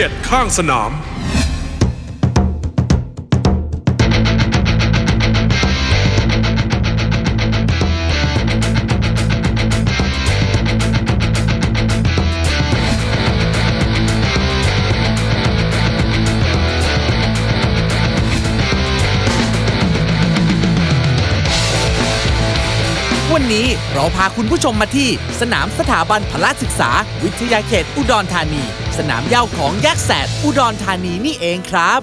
เด็ดข้างสนาม วันนี้เราพาคุณผู้ชมมาที่สนามสถาบันพละศึกษา วิทยาเขตอุดรธานี สนามเย่าของยักษ์แสดอุดรธานีนี่เองครับ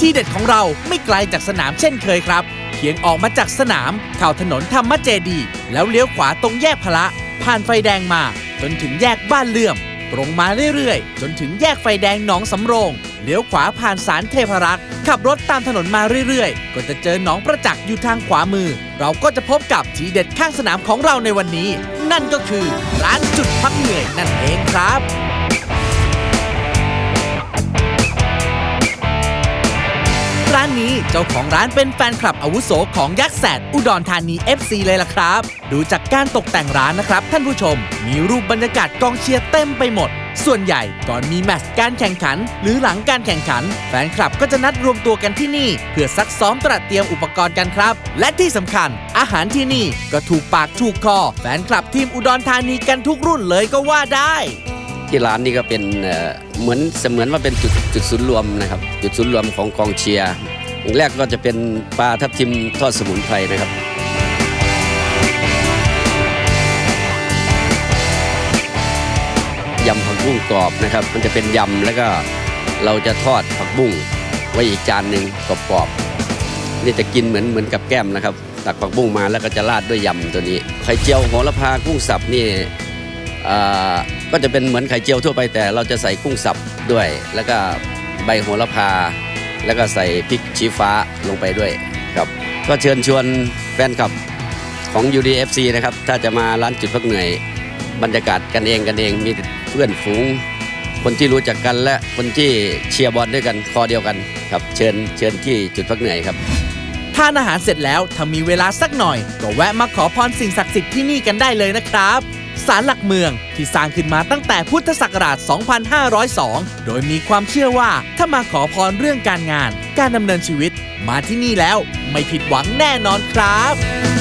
ที่เด็ดของเราไม่ไกลจากสนามเช่นเคยครับ เพียงออกมาจากสนามเข้าถนนธรรมเจดี แล้วเลี้ยวขวาตรงแยกพละ ผ่านไฟแดงมา จนถึงแยกบ้านเลื่อม ตรงมาเรื่อยๆ จนถึงแยกไฟแดงหนองสำโรง เลี้ยวขวาผ่านสารเทพรักษ์ขับรถตามถนนมาเรื่อยๆ ก็จะเจอหนองประจักษ์อยู่ทางขวามือ เราก็จะพบกับทีเด็ดข้างสนามของเราในวันนี้ นั่นก็คือร้านจุดพักเหนื่อยนั่นเองครับานนี้เจ้าของร้านเป็นแฟนคลับอาวุโสของยักษ์แสดอุดรธานี FC เลยล่ะครับ ดูจากการตกแต่งร้านนะครับ ท่านผู้ชม มีรูปบรรยากาศกองเชียร์เต็มไปหมด ส่วนใหญ่ก่อนมีแมตช์การแข่งขัน หรือหลังการแข่งขัน แฟนคลับก็จะนัดรวมตัวกันที่นี่ เพื่อซักซ้อมตระเตรียมอุปกรณ์กันครับ และที่สำคัญ อาหารที่นี่ก็ถูกปากถูกคอ แฟนคลับทีมอุดรธานีกันทุกรุ่นเลยก็ว่าได้ ที่ร้านนี่ก็เป็นเหมือนเสมือนว่าเป็นจุดจุดศูนย์รวมนะครับ จุดศูนย์รวมของกองเชียร์อย่างแรกก็จะเป็นปลาทับทิมทอดสมุนไพรนะครับยำผักบุ้งกรอบนะครับ มันจะเป็นยำแล้วก็เราจะทอดผักบุ้งไว้อีกจานหนึ่งกรอบๆนี่จะกินเหมือนเหมือนกับแก้มนะครับตักผักบุ้งมาแล้วก็จะราดด้วยยำตัวนี้ไข่เจียวโหระพากุ้งสับนี่ ก็จะเป็นเหมือนไข่เจียวทั่วไปแต่เราจะใส่กุ้งสับด้วย แล้วก็ใบโหระพา แล้วก็ใส่พริกชี้ฟ้าลงไปด้วยครับ ก็เชิญชวนแฟนคลับของ UDFC นะครับ ถ้าจะมาร้านจุดพักเหนื่อย บรรยากาศกันเองกันเองมีเพื่อนฝูง คนที่รู้จักกันและคนที่เชียร์บอลด้วยกันคอเดียวกันครับเชิญเชิญที่จุดพักเหนื่อยครับทานอาหารเสร็จแล้วถ้ามีเวลาสักหน่อย ก็แวะมาขอพรสิ่งศักดิ์สิทธิ์ที่นี่กันได้เลยนะครับ ศาลหลักเมืองที่สร้างขึ้นมาตั้งแต่พุทธศักราช 2502 โดยมีความเชื่อว่าถ้ามาขอพรเรื่องการงาน การดำเนินชีวิต มาที่นี่แล้วไม่ผิดหวังแน่นอนครับ